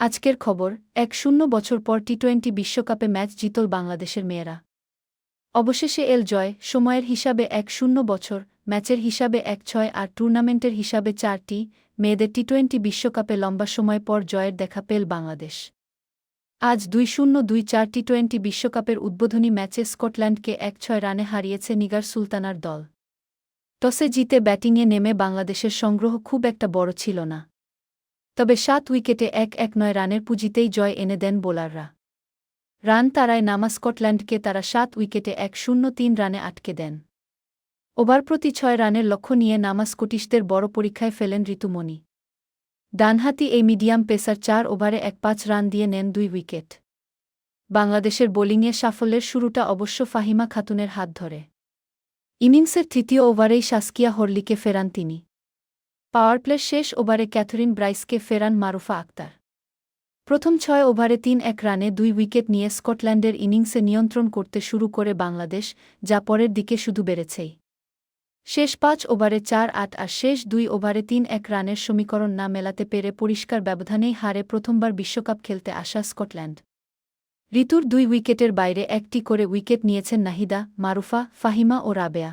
আজকের খবর, এক শূন্য বছর পর টি টোয়েন্টি বিশ্বকাপে ম্যাচ জিতল বাংলাদেশের মেয়েরা। অবশেষে এল জয়, সময়ের হিসাবে এক শূন্য বছর, ম্যাচের হিসাবে এক ছয় আর টুর্নামেন্টের হিসাবে চারটি মেয়েদের টি টোয়েন্টি বিশ্বকাপে লম্বা সময় পর জয়ের দেখা পেল বাংলাদেশ। আজ দুই শূন্য দুই চার টি টোয়েন্টি বিশ্বকাপের উদ্বোধনী ম্যাচে স্কটল্যান্ডকে এক ছয় রানে হারিয়েছে নিগার সুলতানার দল। টসে জিতে ব্যাটিংয়ে নেমে বাংলাদেশের সংগ্রহ খুব একটা বড় ছিল না। তবে সাত উইকেটে এক এক নয় রানের পুঁজিতেই জয় এনে দেন বোলাররা। রান তারায় নামা স্কটল্যান্ডকে তারা সাত উইকেটে এক শূন্য তিন রানে আটকে দেন। ওভার প্রতি ছয় রানের লক্ষ্য নিয়ে নামা স্কটিশদের বড় পরীক্ষায় ফেলেন ঋতুমণি। ডানহাতি এই মিডিয়াম পেসার চার ওভারে এক পাঁচ রান দিয়ে নেন দুই উইকেট। বাংলাদেশের বোলিংয়ে সাফল্যের শুরুটা অবশ্য ফাহিমা খাতুনের হাত ধরে। ইনিংসের তৃতীয় ওভারেই শাসকিয়া হরলিকে ফেরান তিনি। পাওয়ার প্লে শেষ ওভারে ক্যাথরিন ব্রাইসকে ফেরান মারুফা আক্তার। প্রথম ছয় ওভারে তিন এক রানে দুই উইকেট নিয়ে স্কটল্যান্ডের ইনিংসে নিয়ন্ত্রণ করতে শুরু করে বাংলাদেশ, যা পরের দিকে শুধু বেড়েছেই। শেষ পাঁচ ওভারে চার আট আর শেষ দুই ওভারে তিন এক রানের সমীকরণ না মেলাতে পেরে পরিষ্কার ব্যবধানেই হারে প্রথমবার বিশ্বকাপ খেলতে আসা স্কটল্যান্ড। ঋতুর দুই উইকেটের বাইরে একটি করে উইকেট নিয়েছেন নাহিদা, মারুফা, ফাহিমা ও রাবেয়া।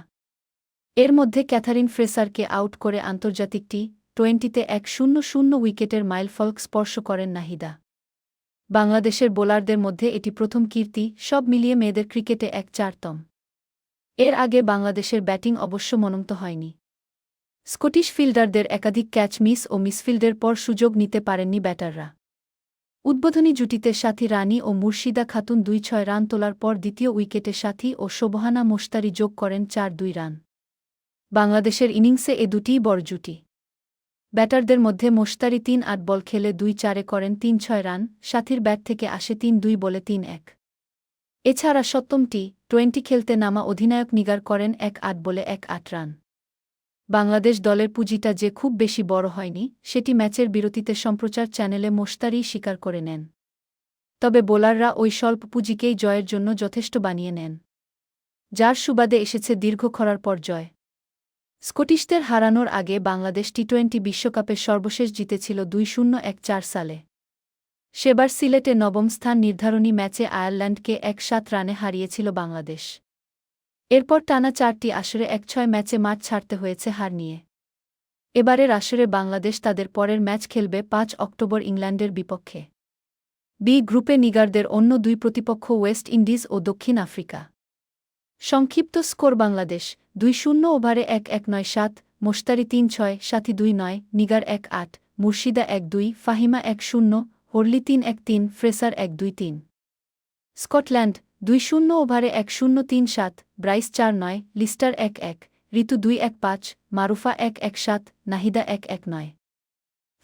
এর মধ্যে ক্যাথারিন ফ্রেসারকে আউট করে আন্তর্জাতিক টি টোয়েন্টিতে এক শূন্য শূন্য উইকেটের মাইলফলক স্পর্শ করেন নাহিদা। বাংলাদেশের বোলারদের মধ্যে এটি প্রথম কীর্তি, সব মিলিয়ে মেয়েদের ক্রিকেটে এক চারতম। এর আগে বাংলাদেশের ব্যাটিং অবশ্য মনন্ত হয়নি। স্কটিশ ফিল্ডারদের একাধিক ক্যাচ মিস ও মিসফিল্ডের পর সুযোগ নিতে পারেননি ব্যাটাররা। উদ্বোধনী জুটিতে সাথী রানী ও মুর্শিদা খাতুন দুই ছয় রান তোলার পর দ্বিতীয় উইকেটে সাথী ও শোভহানা মোস্তারি যোগ করেন চার দুই রান। বাংলাদেশের ইনিংসে এ দুটিই বড় জুটি। ব্যাটারদের মধ্যে মোস্তারি তিন, আট বল খেলে দুই চারে করেন তিন ছয় রান, সাথীর ব্যাট থেকে আসে তিন, দুই বলে তিন, এক। এছাড়া সপ্তমটি টোয়েন্টি খেলতে নামা অধিনায়ক নিগার করেন এক, আট বলে এক, আট রান। বাংলাদেশ দলের পুঁজিটা যে খুব বেশি বড় হয়নি, সেটি ম্যাচের বিরতিতে সম্প্রচার চ্যানেলে মোস্তারি স্বীকার করে নেন। তবে বোলাররা ওই স্বল্প পুঁজিকেই জয়ের জন্য যথেষ্ট বানিয়ে নেন। যার সুবাদে এসেছে দীর্ঘ খরার পর জয়। স্কটিশদের হারানোর আগে বাংলাদেশ টি টোয়েন্টি বিশ্বকাপের সর্বশেষ জিতেছিল দুই শূন্য এক চার সালে। সেবার সিলেটে নবম স্থান নির্ধারণী ম্যাচে আয়ারল্যান্ডকে এক সাত রানে হারিয়েছিল বাংলাদেশ। এরপর টানা চারটি আসরে এক ছয় ম্যাচে মাঠ ছাড়তে হয়েছে হার নিয়ে। এবারের আসরে বাংলাদেশ তাদের পরের ম্যাচ খেলবে পাঁচ অক্টোবর ইংল্যান্ডের বিপক্ষে। বি গ্রুপে নিগারদের অন্য দুই প্রতিপক্ষ ওয়েস্ট ইন্ডিজ ও দক্ষিণ আফ্রিকা। সংক্ষিপ্ত স্কোর বাংলাদেশ, দুই শূন্য ওভারে এক এক নয় সাত মোস্তারি তিন ছয়, সাথী দুই নয়, নিগার এক আট, মুর্শিদা এক দুই, ফাহিমা এক শূন্য, হরলি তিন এক তিন, ফ্রেসার এক দুই তিন। স্কটল্যান্ড, দুই শূন্য ওভারে এক শূন্য তিন সাত, ব্রাইস চার নয়, লিস্টার এক এক, ঋতু দুই এক পাঁচ, মারুফা এক এক সাত, নাহিদা এক এক নয়।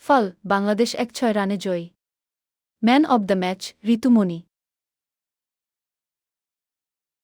ফল, বাংলাদেশ এক ছয় রানে জয়ী। Man of the match, Ritumoni.